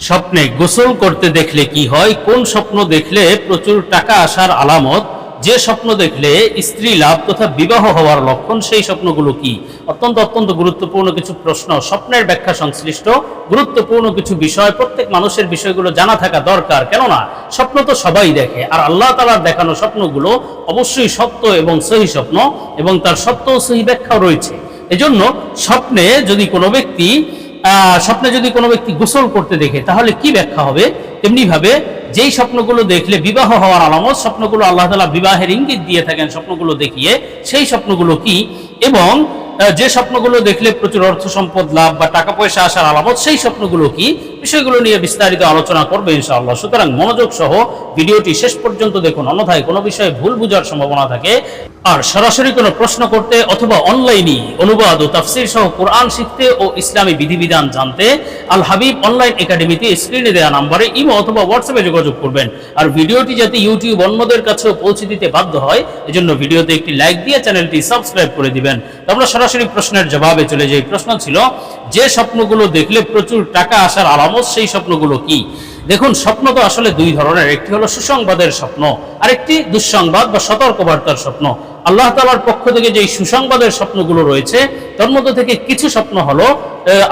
স্বপ্নে গোসল করতে দেখলে কি হয়? কোন স্বপ্ন দেখলে প্রচুর টাকা আসার আলামত? যে স্বপ্ন দেখলে স্ত্রী লাভ তথা বিবাহ হওয়ার লক্ষণ, সেই স্বপ্নগুলো কি? অত্যন্ত অত্যন্ত গুরুত্বপূর্ণ কিছু প্রশ্ন। স্বপ্নের ব্যাখ্যা সংশ্লিষ্ট। গুরুত্বপূর্ণ কিছু বিষয়। প্রত্যেক মানুষের বিষয়গুলো জানা থাকা দরকার। কেননা, স্বপ্ন তো সবাই দেখে। আর আল্লাহ তালার দেখানো স্বপ্নগুলো অবশ্যই সত্য এবং সহি স্বপ্ন এবং তার সত্য ও সহি ব্যাখ্যাও রয়েছে। এজন্য স্বপ্নে যদি কোনো ব্যক্তি স্বপ্নে যদি কোনো ব্যক্তি গোসল করতে দেখে, তাহলে কি ব্যাখ্যা হবে? তেমনি ভাবে যেই স্বপ্নগুলো দেখলে বিবাহ হওয়ার আলামত, স্বপ্নগুলো আল্লাহ তালা বিবাহের ইঙ্গিত দিয়ে থাকেন স্বপ্নগুলো দেখিয়ে, সেই স্বপ্নগুলো কি? এবং যে স্বপ্নগুলো দেখলে প্রচুর অর্থ সম্পদ লাভ বা টাকা পয়সা আসার আলামত, সেই স্বপ্নগুলো কি? বিষয়গুলো নিয়ে বিস্তারিত আলোচনা করবে ইনশাআল্লাহ। সুতরাং মনোযোগ সহ ভিডিওটি শেষ পর্যন্ত দেখুন। অন্যথায় কোনো বিষয়ে ভুল বুঝার সম্ভাবনা থাকে। আর সরাসরি কোনো প্রশ্ন করতে অথবা অনলাইনে অনুবাদ ও তাফসির সহ কোরআন শিখতে ও ইসলামী বিধিবিধান জানতে আল হাবিব অনলাইন একাডেমিতে স্ক্রিনে দেওয়া নাম্বারে ইমো অথবা হোয়াটসঅ্যাপে যোগাযোগ করবেন। আর ভিডিওটি যাতে ইউটিউব অন্যদের কাছেও পৌঁছে দিতে বাধ্য হয়, এজন্য ভিডিওতে একটি লাইক দিয়ে চ্যানেলটি সাবস্ক্রাইব করে দিবেন। আমরা সরাসরি প্রশ্নের জবাবে চলে যাই। প্রশ্ন ছিল, যে স্বপ্নগুলো দেখলে প্রচুর টাকা আসার আলামত, সেই স্বপ্নগুলো কি? দেখুন, স্বপ্ন তো আসলে দুই ধরনের। একটি হলো সুসংবাদের স্বপ্ন, আরেকটি দুঃসংবাদ বা সতর্কবার্তার স্বপ্ন। আল্লাহ তালার পক্ষ থেকে যে সুসংবাদের স্বপ্নগুলো রয়েছে, তার মধ্যে থেকে কিছু স্বপ্ন হলো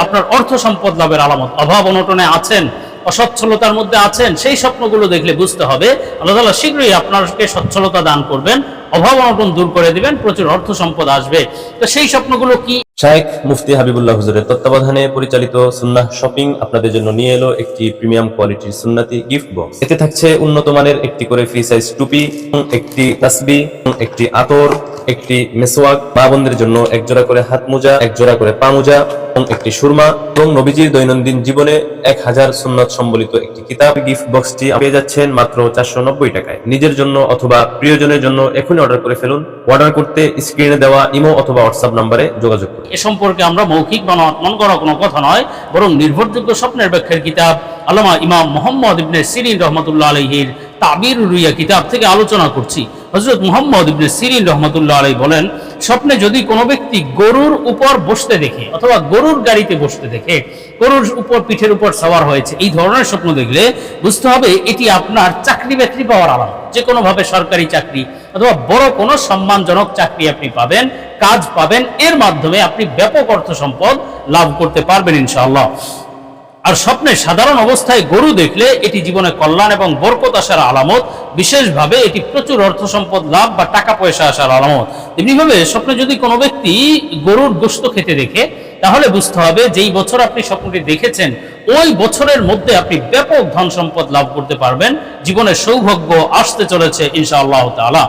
আপনার অর্থ সম্পদ লাভের আলামত। অভাব অনটনে আছেন, অসচ্ছলতার মধ্যে আছেন, সেই স্বপ্নগুলো দেখলে বুঝতে হবে, আল্লাহ তালা শীঘ্রই আপনাকে সচ্ছলতা দান করবেন, অভাব অনটন দূর করে দিবেন, প্রচুর অর্থ সম্পদ আসবে। তো সেই স্বপ্নগুলো কি শায়েখ মুফতি হাবিবুল্লাহ হুজুরের তত্ত্বাবধানে পরিচালিত সুন্নাহ শপিং আপনাদের জন্য নিয়ে এলো একটি প্রিমিয়াম কোয়ালিটির সুন্নাতি গিফট বক্স। এতে থাকছে উন্নত মানের একটি করে ফ্রি সাইজ টুপি, একটি তাসবি, একটি আতর একটি মেসোয়াক মা বোনদের জন্য এক জোড়া করে হাত মোজা এক জোড়া করে পা মোজা এবং একটি সুরমা এবং নবীজির দৈনন্দিন জীবনে এক হাজার সুন্নত সম্বলিত একটি কিতাব। গিফট বক্সটি পেয়ে যাচ্ছেন মাত্র চারশো নব্বই টাকায়। নিজের জন্য অথবা প্রিয়জনের জন্য এখনই অর্ডার করে ফেলুন। অর্ডার করতে স্ক্রিনে দেওয়া ইমো অথবা হোয়াটসঅ্যাপ নাম্বারে যোগাযোগ করুন। এ সম্পর্কে আমরা মৌখিক মন করা কোনো কথা নয়, বরং নির্ভরযোগ্য স্বপ্নের ব্যাখ্যার কিতাব আল্লামা ইমাম মোহাম্মদ ইবনে সিরিন রহমতুল্লাহ আলহির তাবির রুইয়া কিতাব থেকে আলোচনা করছি। হজরত মোহাম্মদ ইবনে সিরিন রহমতুল্লাহ আলাই বলেন, স্বপ্নে যদি কোনো ব্যক্তি গরুর উপর বসতে দেখে অথবা গরুর গাড়িতে বসতে দেখে, গরুর উপর পিঠের উপর সওয়ার হয়েছে, এই ধরনের স্বপ্ন দেখলে বুঝতে হবে এটি আপনার চাকরি বাকরি পাওয়ার আলাম যে কোনোভাবে সরকারি চাকরি অথবা বড় কোনো সম্মানজনক চাকরি আপনি পাবেন, কাজ পাবেন, এর মাধ্যমে আপনি ব্যাপক অর্থ সম্পদ লাভ করতে পারবেন ইনশাআল্লাহ। আর স্বপ্নে সাধারণ অবস্থায় গরু দেখলে এটি জীবনে কল্যাণ এবং বরকত আসার আলামত। বিশেষভাবে এটি প্রচুর অর্থ সম্পদ লাভ বা টাকা পয়সা আসার আলামত। এমনিভাবে স্বপ্নে যদি কোনো ব্যক্তি গরুর গোস্ত খেতে দেখে, তাহলে বুঝতে হবে যেই বছর আপনি স্বপ্নটি দেখেছেন ওই বছরের মধ্যে আপনি ব্যাপক ধন সম্পদ লাভ করতে পারবেন। জীবনে সৌভাগ্য আসতে চলেছে ইনশা আল্লাহ তালা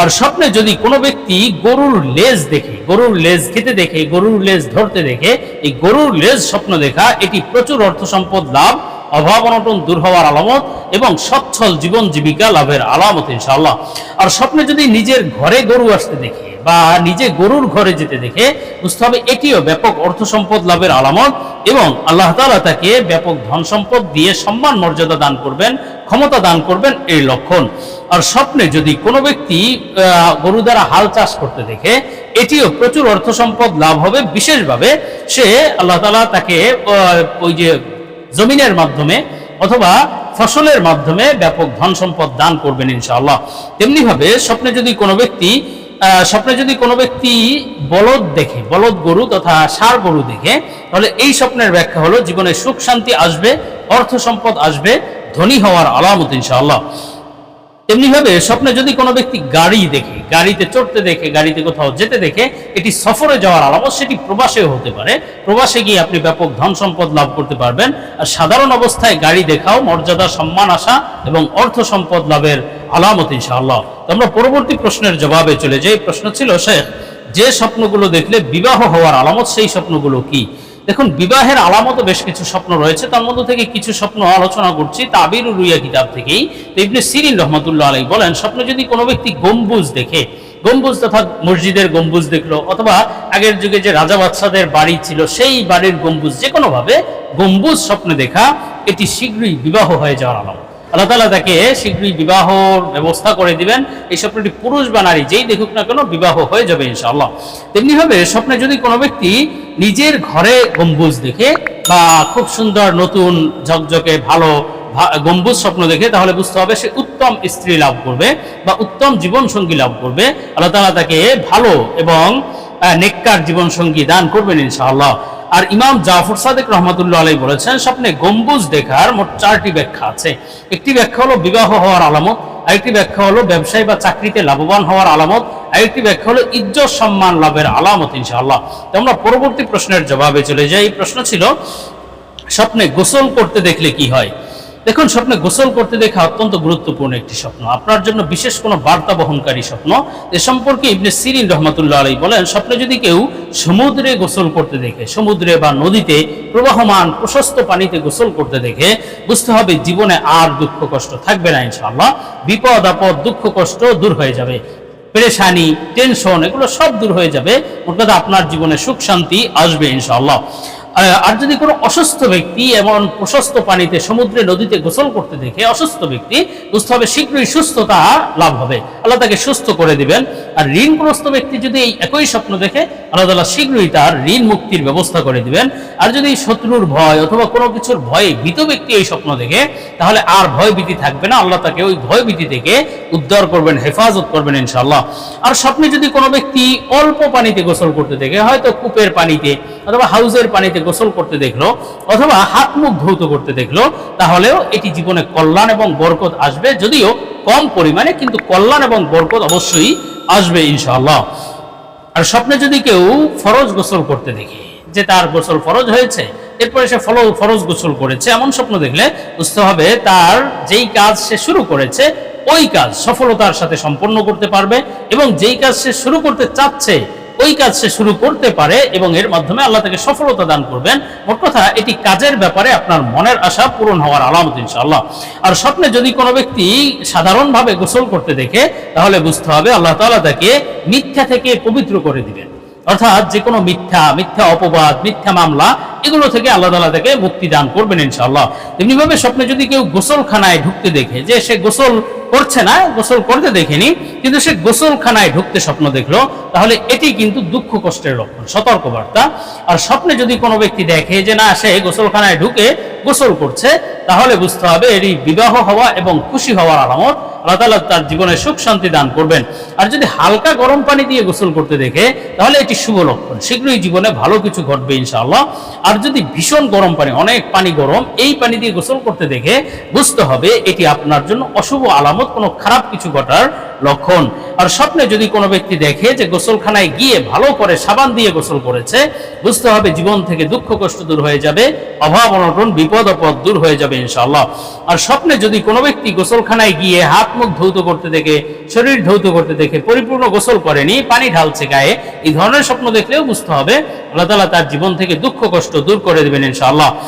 আর স্বপ্নে যদি কোনো ব্যক্তি গরুর লেজ দেখে, গরুর লেজ খেতে দেখে, গরুর লেজ ধরতে দেখে, এই গরুর লেজ স্বপ্ন দেখা, এটি প্রচুর অর্থ সম্পদ লাভ অভাব অনটন দূর হওয়ার আলামত এবং সচ্ছল জীবন জীবিকা লাভের আলামত, ইনশাআল্লাহ। আর স্বপ্নে যদি নিজের ঘরে গরু আসতে দেখে বা নিজে গরুর ঘরে যেতে দেখে, বুঝতে হবে এটিও ব্যাপক অর্থ সম্পদ লাভের আলামত এবং আল্লাহ তালা তাকে ব্যাপক ধন সম্পদ দিয়ে সম্মান, মর্যাদা দান করবেন, ক্ষমতা দান করবেন এই লক্ষণ। আর স্বপ্নে যদি কোনো ব্যক্তি গরু দ্বারা হাল চাষ করতে দেখে, এটিও প্রচুর অর্থ সম্পদ লাভ হবে। বিশেষভাবে সে আল্লাহ তালা তাকে ওই যে জমিনের মাধ্যমে অথবা ফসলের মাধ্যমে ব্যাপক ধন সম্পদ দান করবেন ইনশাআল্লাহ। তেমনিভাবে স্বপ্নে যদি কোনো ব্যক্তি স্বপ্নে যদি কোনো ব্যক্তি বলদ দেখে, বলদ গরু তথা সার গরু দেখে, তাহলে এই স্বপ্নের ব্যাখ্যা হলো, জীবনে সুখ শান্তি আসবে অর্থ সম্পদ আসবে, ধনী হওয়ার আলামত ইনশাআল্লাহ। তেমনিভাবে স্বপ্নে যদি কোনো ব্যক্তি গাড়ি দেখে, গাড়িতে চড়তে দেখে, গাড়িতে কোথাও যেতে দেখে, এটি সফরে যাওয়ার আলামত, সেটি প্রবাসেও হতে পারে। প্রবাসে গিয়ে আপনি ব্যাপক ধন সম্পদ লাভ করতে পারবেন। আর সাধারণ অবস্থায় গাড়ি দেখাও, মর্যাদা, সম্মান আসা এবং অর্থ সম্পদ লাভের আলামত, ইনশাআল্লাহ। আমরা পরবর্তী প্রশ্নের জবাবে চলে যাই। প্রশ্ন ছিল, শেখ, যে স্বপ্নগুলো দেখলে বিবাহ হওয়ার আলামত, সেই স্বপ্নগুলো কি? দেখুন, বিবাহের আলামত বেশ কিছু স্বপ্ন রয়েছে। তার মধ্যে থেকে কিছু স্বপ্ন আলোচনা করছি। তাবির রুইয়া কিতাব থেকেই। ইবনে সিরিন রহমতুল্লাহ আলাই বলেন, স্বপ্ন যদি কোনো ব্যক্তি গম্বুজ দেখে, গম্বুজ তথা মসজিদের গম্বুজ দেখল, অথবা আগের যুগে যে রাজা বাদশাদের বাড়ি ছিল, সেই বাড়ির গম্বুজ যে কোনোভাবে গম্বুজ স্বপ্নে দেখা, এটি শীঘ্রই বিবাহ হয়ে যাওয়ার আলামত। আল্লাহ তালা তাকে শীঘ্রই বিবাহর ব্যবস্থা করে দিবেন। এই স্বপ্নটি পুরুষ বা নারী যেই দেখুক না কেন বিবাহ হয়ে যাবে ইনশাআল্লাহ। তেমনিভাবে স্বপ্নে যদি কোনো ব্যক্তি নিজের ঘরে গম্বুজ দেখে বা খুব সুন্দর নতুন ঝকঝকে ভালো গম্বুজ স্বপ্ন দেখে, তাহলে বুঝতে হবে সে উত্তম স্ত্রী লাভ করবে বা উত্তম জীবন সঙ্গী লাভ করবে। আল্লাহ তালা তাকে ভালো এবং নেককার জীবন সঙ্গী দান করবেন ইনশাআল্লাহ। আর ইমাম জাফর সাদেক রহমতুল্লাহ আলাই বলেছেন, স্বপ্নে গম্বুজ দেখার মোট চারটি ব্যাখ্যা আছে। একটি ব্যাখ্যা হলো বিবাহ হওয়ার আলামত, আরেকটি ব্যাখ্যা হলো ব্যবসায়ী বা চাকরিতে লাভবান হওয়ার আলামত, আরেকটি ব্যাখ্যা হলো ইজ্জত সম্মান লাভের আলামত, ইনশাআল্লাহ। তো আমরা পরবর্তী প্রশ্নের জবাবে চলে যাই। এই প্রশ্ন ছিল, স্বপ্নে গোসল করতে দেখলে কি হয়? দেখুন, স্বপ্নে গোসল করতে দেখা অত্যন্ত গুরুত্বপূর্ণ একটি স্বপ্ন। আপনার জন্য বিশেষ কোনো বার্তা বহনকারী স্বপ্ন? এ সম্পর্কে ইবনে সিরিন রহমতুল্লাহ আলী বলেন, স্বপ্নে যদি কেউ সমুদ্রে গোসল করতে দেখে, সমুদ্রে বা নদীতে প্রবাহমান, প্রশস্ত পানিতে গোসল করতে দেখে, বুঝতে হবে জীবনে আর দুঃখ কষ্ট থাকবে না ইনশাআল্লাহ। বিপদ, আপদ, দুঃখ, কষ্ট দূর হয়ে যাবে। পেরেশানি, টেনশন, এগুলো সব দূর হয়ে যাবে। কথা আপনার জীবনে সুখ, শান্তি আসবে ইনশাআল্লাহ। আর যদি কোনো অসুস্থ ব্যক্তি এমন প্রশস্ত পানিতে সমুদ্রে, নদীতে গোসল করতে দেখে অসুস্থ ব্যক্তি বুঝতে হবে, শীঘ্রই সুস্থতা লাভ হবে। আল্লাহ তাকে সুস্থ করে দিবেন। আর ঋণগ্রস্ত ব্যক্তি যদি এই একই স্বপ্ন দেখে, আল্লাহ তাআলা শীঘ্রই তার ঋণ মুক্তির ব্যবস্থা করে দিবেন। আর যদি শত্রুর ভয় অথবা কোনো কিছুর ভয়ে ভীত ব্যক্তি এই স্বপ্ন দেখে, তাহলে আর ভয় ভীতি থাকবে না। আল্লাহ তাকে ওই ভয় ভীতি থেকে উদ্ধার করবেন, হেফাজত করবেন ইনশাআল্লাহ। আর স্বপ্নে যদি কোনো ব্যক্তি অল্প পানিতে গোসল করতে দেখে, হয়তো কূপের পানিতে অথবা হাউজের পানিতে গোসল করতে দেখল, অথবা হাত মুখ ধৌত করতে দেখল, তাহলেও এটি জীবনে কল্যাণ এবং বরকত আসবে, যদিও কম পরিমাণে, কিন্তু কল্যাণ এবং বরকত অবশ্যই আসবে ইনশাআল্লাহ। আর স্বপ্নে যদি কেউ ফরজ গোসল করতে দেখে যে তার গোসল ফরজ হয়েছে, এরপরে সে ফলো, ফরজ গোসল করেছে, এমন স্বপ্ন দেখলে বুঝতে হবে তার যেই কাজ সে শুরু করেছে, ওই কাজ সফলতার সাথে সম্পন্ন করতে পারবে এবং যেই কাজ সে শুরু করতে চাচ্ছে ওই কাজ সে শুরু করতে পারে এবং এর মাধ্যমে আল্লাহ তাকে সফলতা দান করবেন। মোট কথা, এটি কাজের ব্যাপারে আপনার মনের আশা পূরণ হওয়ার আলামত, ইনশাআল্লাহ। আর স্বপ্নে যদি কোনো ব্যক্তি সাধারণভাবে গোসল করতে দেখে, তাহলে বুঝতে হবে আল্লাহ তালা তাকে মিথ্যা থেকে পবিত্র করে দিবেন। অর্থাৎ যে কোনো মিথ্যা মিথ্যা অপবাদ, মিথ্যা মামলা এগুলো থেকে আল্লাহ তাআলা তাকে মুক্তি দান করবেন ইনশাআল্লাহ। তেমনিভাবে স্বপ্নে যদি কেউ গোসলখানায় ঢুকতে দেখে, যে সে গোসল করছে না, গোসল করতে দেখেনি, কিন্তু সে গোসলখানায় ঢুকতে স্বপ্ন দেখল, তাহলে এটি কিন্তু দুঃখ কষ্টের লক্ষণ সতর্ক বার্তা আর স্বপ্নে যদি কোনো ব্যক্তি দেখে যে না, সে গোসলখানায় ঢুকে গোসল করছে, তাহলে বুঝতে হবে এটি বিবাহ হওয়া এবং খুশি হওয়ার আলামত। আল্লাহ তালা তার জীবনে সুখ শান্তি দান করবেন। আর যদি হালকা গরম পানি দিয়ে গোসল করতে দেখে, তাহলে এটি শুভ লক্ষণ। শীঘ্রই জীবনে ভালো কিছু ঘটবে ইনশাআল্লাহ। আর যদি ভীষণ গরম পানি, অনেক পানি গরম, এই পানি দিয়ে গোসল করতে দেখে, বুঝতে হবে এটি আপনার জন্য অশুভ আলামত, কোনো খারাপ কিছু ঘটার লক্ষণ। আর স্বপ্নে যদি কোনো ব্যক্তি দেখে যে গোসলখানায় গিয়ে ভালো করে সাবান দিয়ে গোসল করেছে, বুঝতে হবে জীবন থেকে দুঃখ কষ্ট দূর হয়ে যাবে, অভাব, অনটন, বিপদ আপদ দূর হয়ে যাবে ইনশাআল্লাহ। আর স্বপ্নে যদি কোনো ব্যক্তি গোসলখানায় গিয়ে হাত মুখ ধৌত করতে দেখে, শরীর ধৌত করতে দেখে, পরিপূর্ণ গোসল করেনি, পানি ঢালছে গায়ে, এই ধরনের স্বপ্ন দেখলেও বুঝতে হবে, আল্লাহ তাআলা তার জীবন থেকে দুঃখ কষ্ট দূর করে দেবেন ইনশাআল্লাহ।